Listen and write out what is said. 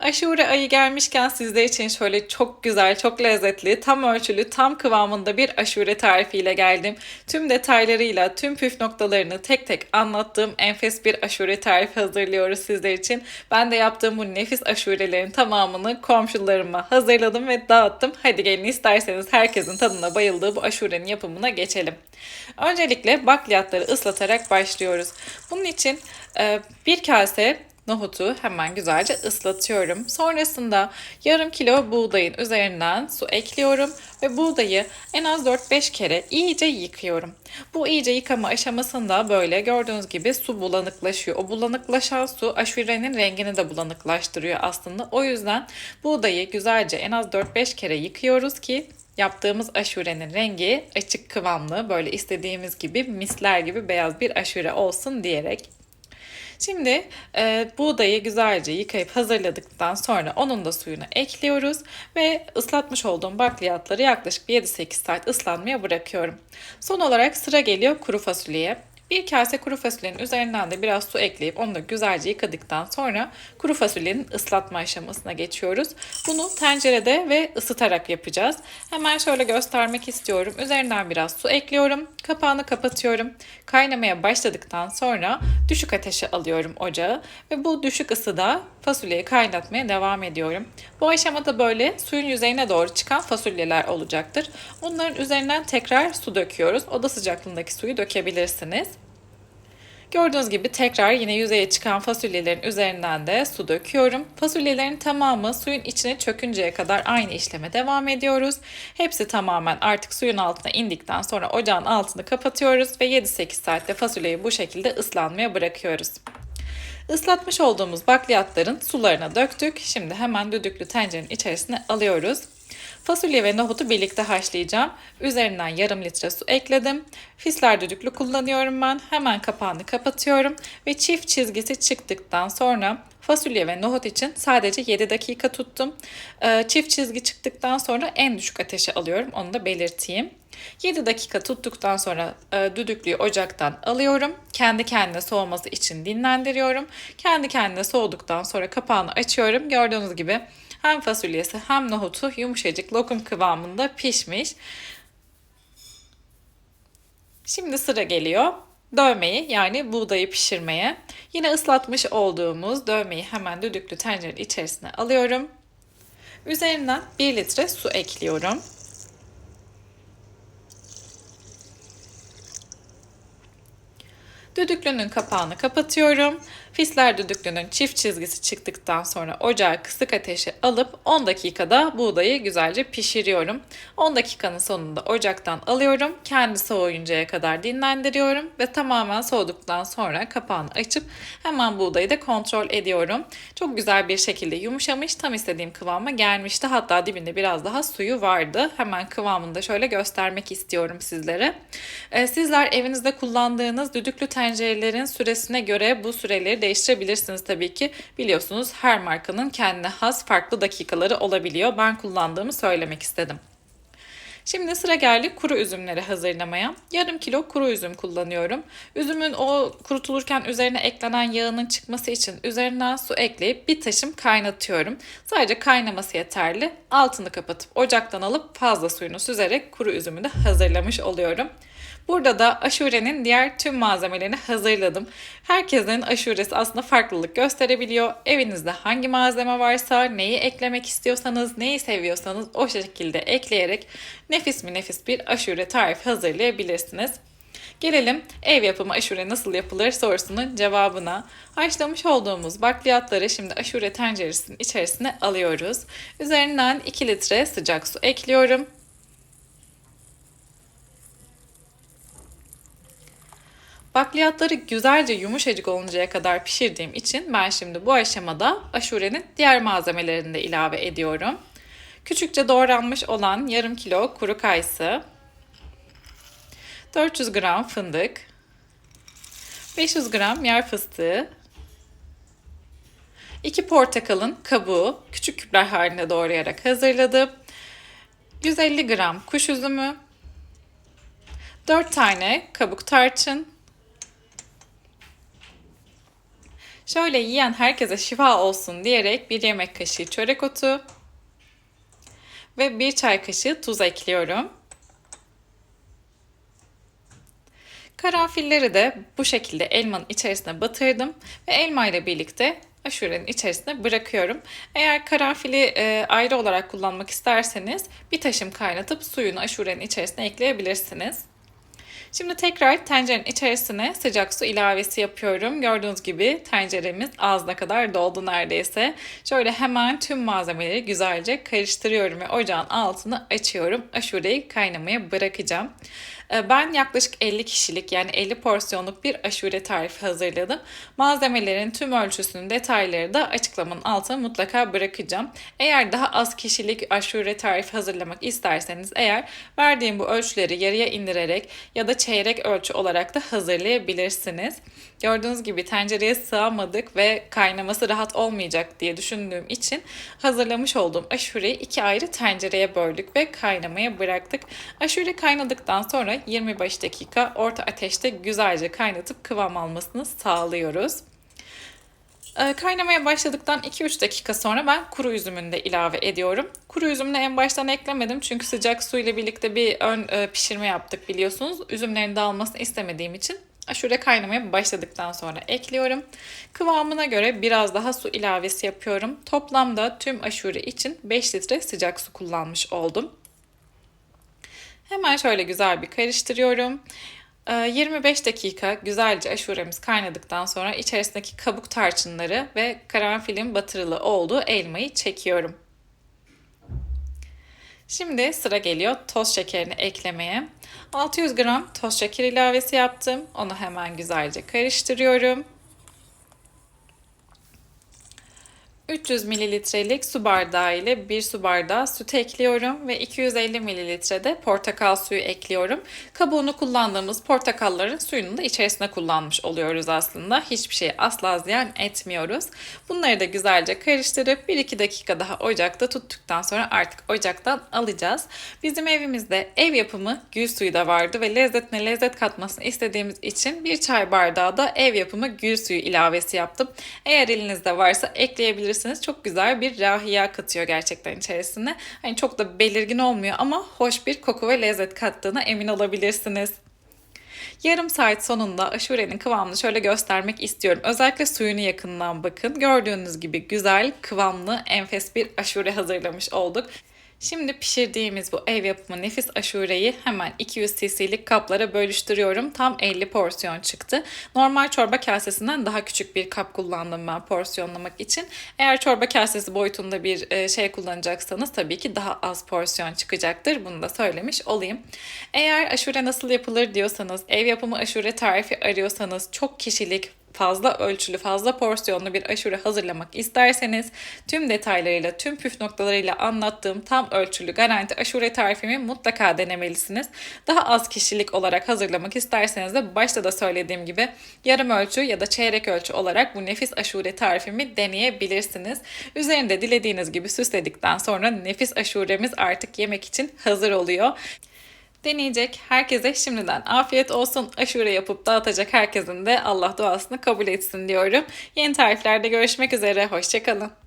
Aşure ayı gelmişken sizler için şöyle çok güzel, çok lezzetli, tam ölçülü, tam kıvamında bir aşure tarifiyle geldim. Tüm detaylarıyla, tüm püf noktalarını tek tek anlattığım enfes bir aşure tarifi hazırlıyoruz sizler için. Ben de yaptığım bu nefis aşurelerin tamamını komşularıma hazırladım ve dağıttım. Hadi gelin isterseniz herkesin tadına bayıldığı bu aşurenin yapımına geçelim. Öncelikle bakliyatları ıslatarak başlıyoruz. Bunun için e, bir kase nohutu hemen güzelce ıslatıyorum. Sonrasında yarım kilo buğdayın üzerinden su ekliyorum ve buğdayı en az 4-5 kere iyice yıkıyorum. Bu iyice yıkama aşamasında böyle gördüğünüz gibi su bulanıklaşıyor. O bulanıklaşan su aşurenin rengini de bulanıklaştırıyor aslında. O yüzden buğdayı güzelce en az 4-5 kere yıkıyoruz ki yaptığımız aşurenin rengi açık kıvamlı böyle istediğimiz gibi misler gibi beyaz bir aşure olsun diyerek Şimdi e, buğdayı güzelce yıkayıp hazırladıktan sonra onun da suyunu ekliyoruz ve ıslatmış olduğum bakliyatları yaklaşık 7-8 saat ıslanmaya bırakıyorum. Son olarak sıra geliyor kuru fasulyeye. Bir kase kuru fasulyenin üzerinden de biraz su ekleyip onu da güzelce yıkadıktan sonra kuru fasulyenin ıslatma aşamasına geçiyoruz. Bunu tencerede ve ısıtarak yapacağız. Hemen şöyle göstermek istiyorum. Üzerinden biraz su ekliyorum. Kapağını kapatıyorum. Kaynamaya başladıktan sonra düşük ateşe alıyorum ocağı ve bu düşük ısıda fasulyeyi kaynatmaya devam ediyorum. Bu aşamada böyle suyun yüzeyine doğru çıkan fasulyeler olacaktır. Onların üzerinden tekrar su döküyoruz. Oda sıcaklığındaki suyu dökebilirsiniz. Gördüğünüz gibi tekrar yine yüzeye çıkan fasulyelerin üzerinden de su döküyorum. Fasulyelerin tamamı suyun içine çökünceye kadar aynı işleme devam ediyoruz. Hepsi tamamen artık suyun altına indikten sonra ocağın altını kapatıyoruz ve 7-8 saatte fasulyeyi bu şekilde ıslanmaya bırakıyoruz. Islatmış olduğumuz bakliyatların sularına döktük. Şimdi hemen düdüklü tencerenin içerisine alıyoruz. Fasulye ve nohutu birlikte haşlayacağım. Üzerinden yarım litre su ekledim. Fisler düdüklü kullanıyorum ben. Hemen kapağını kapatıyorum ve çift çizgisi çıktıktan sonra fasulye ve nohut için sadece 7 dakika tuttum. Ee, çift çizgi çıktıktan sonra en düşük ateşe alıyorum. Onu da belirteyim. 7 dakika tuttuktan sonra e, düdüklüyü ocaktan alıyorum. Kendi kendine soğuması için dinlendiriyorum. Kendi kendine soğuduktan sonra kapağını açıyorum. Gördüğünüz gibi hem fasulyesi hem nohutu yumuşacık lokum kıvamında pişmiş. Şimdi sıra geliyor dövmeyi yani buğdayı pişirmeye. Yine ıslatmış olduğumuz dövmeyi hemen düdüklü tencerenin içerisine alıyorum. Üzerinden 1 litre su ekliyorum. Düdüklünün kapağını kapatıyorum. Fisler düdüklünün çift çizgisi çıktıktan sonra ocağı kısık ateşe alıp 10 dakikada buğdayı güzelce pişiriyorum. 10 dakikanın sonunda ocaktan alıyorum. Kendi soğuyuncaya kadar dinlendiriyorum ve tamamen soğuduktan sonra kapağını açıp hemen buğdayı da kontrol ediyorum. Çok güzel bir şekilde yumuşamış. Tam istediğim kıvama gelmişti. Hatta dibinde biraz daha suyu vardı. Hemen kıvamını da şöyle göstermek istiyorum sizlere. Ee, sizler evinizde kullandığınız düdüklü tencerelerin süresine göre bu süreleri değiştirebilirsiniz tabii ki. Biliyorsunuz her markanın kendine has farklı dakikaları olabiliyor. Ben kullandığımı söylemek istedim. Şimdi sıra geldi kuru üzümleri hazırlamaya. Yarım kilo kuru üzüm kullanıyorum. Üzümün o kurutulurken üzerine eklenen yağının çıkması için üzerinden su ekleyip bir taşım kaynatıyorum. Sadece kaynaması yeterli. Altını kapatıp ocaktan alıp fazla suyunu süzerek kuru üzümü de hazırlamış oluyorum. Burada da aşurenin diğer tüm malzemelerini hazırladım. Herkesin aşuresi aslında farklılık gösterebiliyor. Evinizde hangi malzeme varsa, neyi eklemek istiyorsanız, neyi seviyorsanız o şekilde ekleyerek nefis mi nefis bir aşure tarifi hazırlayabilirsiniz. Gelelim ev yapımı aşure nasıl yapılır sorusunun cevabına. Haşlamış olduğumuz bakliyatları şimdi aşure tenceresinin içerisine alıyoruz. Üzerinden 2 litre sıcak su ekliyorum. Bakliyatları güzelce yumuşacık oluncaya kadar pişirdiğim için ben şimdi bu aşamada aşurenin diğer malzemelerini de ilave ediyorum. Küçükçe doğranmış olan yarım kilo kuru kayısı, 400 gram fındık, 500 gram yer fıstığı, 2 portakalın kabuğu küçük küpler halinde doğrayarak hazırladım. 150 gram kuş üzümü, 4 tane kabuk tarçın, Şöyle yiyen herkese şifa olsun diyerek bir yemek kaşığı çörek otu ve bir çay kaşığı tuz ekliyorum. Karanfilleri de bu şekilde elmanın içerisine batırdım ve elma ile birlikte aşurenin içerisine bırakıyorum. Eğer karanfili e, ayrı olarak kullanmak isterseniz bir taşım kaynatıp suyunu aşurenin içerisine ekleyebilirsiniz. Şimdi tekrar tencerenin içerisine sıcak su ilavesi yapıyorum. Gördüğünüz gibi tenceremiz ağzına kadar doldu neredeyse. Şöyle hemen tüm malzemeleri güzelce karıştırıyorum ve ocağın altını açıyorum. Aşureyi kaynamaya bırakacağım. Ee, ben yaklaşık 50 kişilik yani 50 porsiyonluk bir aşure tarifi hazırladım. Malzemelerin tüm ölçüsünün detayları da açıklamanın altına mutlaka bırakacağım. Eğer daha az kişilik aşure tarifi hazırlamak isterseniz eğer verdiğim bu ölçüleri yarıya indirerek ya da çeyrek ölçü olarak da hazırlayabilirsiniz. Gördüğünüz gibi tencereye sığamadık ve kaynaması rahat olmayacak diye düşündüğüm için hazırlamış olduğum aşureyi iki ayrı tencereye böldük ve kaynamaya bıraktık. Aşure kaynadıktan sonra 25 dakika orta ateşte güzelce kaynatıp kıvam almasını sağlıyoruz. Ee, kaynamaya başladıktan 2-3 dakika sonra ben kuru üzümünü de ilave ediyorum. Kuru üzümünü en baştan eklemedim çünkü sıcak su ile birlikte bir ön e, pişirme yaptık biliyorsunuz. Üzümlerin dağılmasını istemediğim için aşure kaynamaya başladıktan sonra ekliyorum. Kıvamına göre biraz daha su ilavesi yapıyorum. Toplamda tüm aşure için 5 litre sıcak su kullanmış oldum. Hemen şöyle güzel bir karıştırıyorum. 25 ee, dakika güzelce aşuremiz kaynadıktan sonra içerisindeki kabuk tarçınları ve karanfilin batırılı olduğu elmayı çekiyorum. Şimdi sıra geliyor toz şekerini eklemeye. 600 gram toz şeker ilavesi yaptım. Onu hemen güzelce karıştırıyorum. 300 mililitrelik su bardağı ile 1 su bardağı süt ekliyorum ve 250 mililitre de portakal suyu ekliyorum. Kabuğunu kullandığımız portakalların suyunu da içerisine kullanmış oluyoruz aslında. Hiçbir şeyi asla ziyan etmiyoruz. Bunları da güzelce karıştırıp 1-2 dakika daha ocakta tuttuktan sonra artık ocaktan alacağız. Bizim evimizde ev yapımı gül suyu da vardı ve lezzetine lezzet katmasını istediğimiz için bir çay bardağı da ev yapımı gül suyu ilavesi yaptım. Eğer elinizde varsa ekleyebilirsiniz yapabilirsiniz. Çok güzel bir rahiya katıyor gerçekten içerisine. Hani çok da belirgin olmuyor ama hoş bir koku ve lezzet kattığına emin olabilirsiniz. Yarım saat sonunda aşurenin kıvamını şöyle göstermek istiyorum. Özellikle suyunu yakından bakın. Gördüğünüz gibi güzel, kıvamlı, enfes bir aşure hazırlamış olduk. Şimdi pişirdiğimiz bu ev yapımı nefis aşureyi hemen 200 cc'lik kaplara bölüştürüyorum. Tam 50 porsiyon çıktı. Normal çorba kasesinden daha küçük bir kap kullandım ben porsiyonlamak için. Eğer çorba kasesi boyutunda bir e, şey kullanacaksanız tabii ki daha az porsiyon çıkacaktır. Bunu da söylemiş olayım. Eğer aşure nasıl yapılır diyorsanız, ev yapımı aşure tarifi arıyorsanız, çok kişilik fazla ölçülü, fazla porsiyonlu bir aşure hazırlamak isterseniz tüm detaylarıyla, tüm püf noktalarıyla anlattığım tam ölçülü garanti aşure tarifimi mutlaka denemelisiniz. Daha az kişilik olarak hazırlamak isterseniz de başta da söylediğim gibi yarım ölçü ya da çeyrek ölçü olarak bu nefis aşure tarifimi deneyebilirsiniz. Üzerinde dilediğiniz gibi süsledikten sonra nefis aşuremiz artık yemek için hazır oluyor. Deneyecek herkese şimdiden afiyet olsun. Aşure yapıp dağıtacak herkesin de Allah duasını kabul etsin diyorum. Yeni tariflerde görüşmek üzere. Hoşçakalın.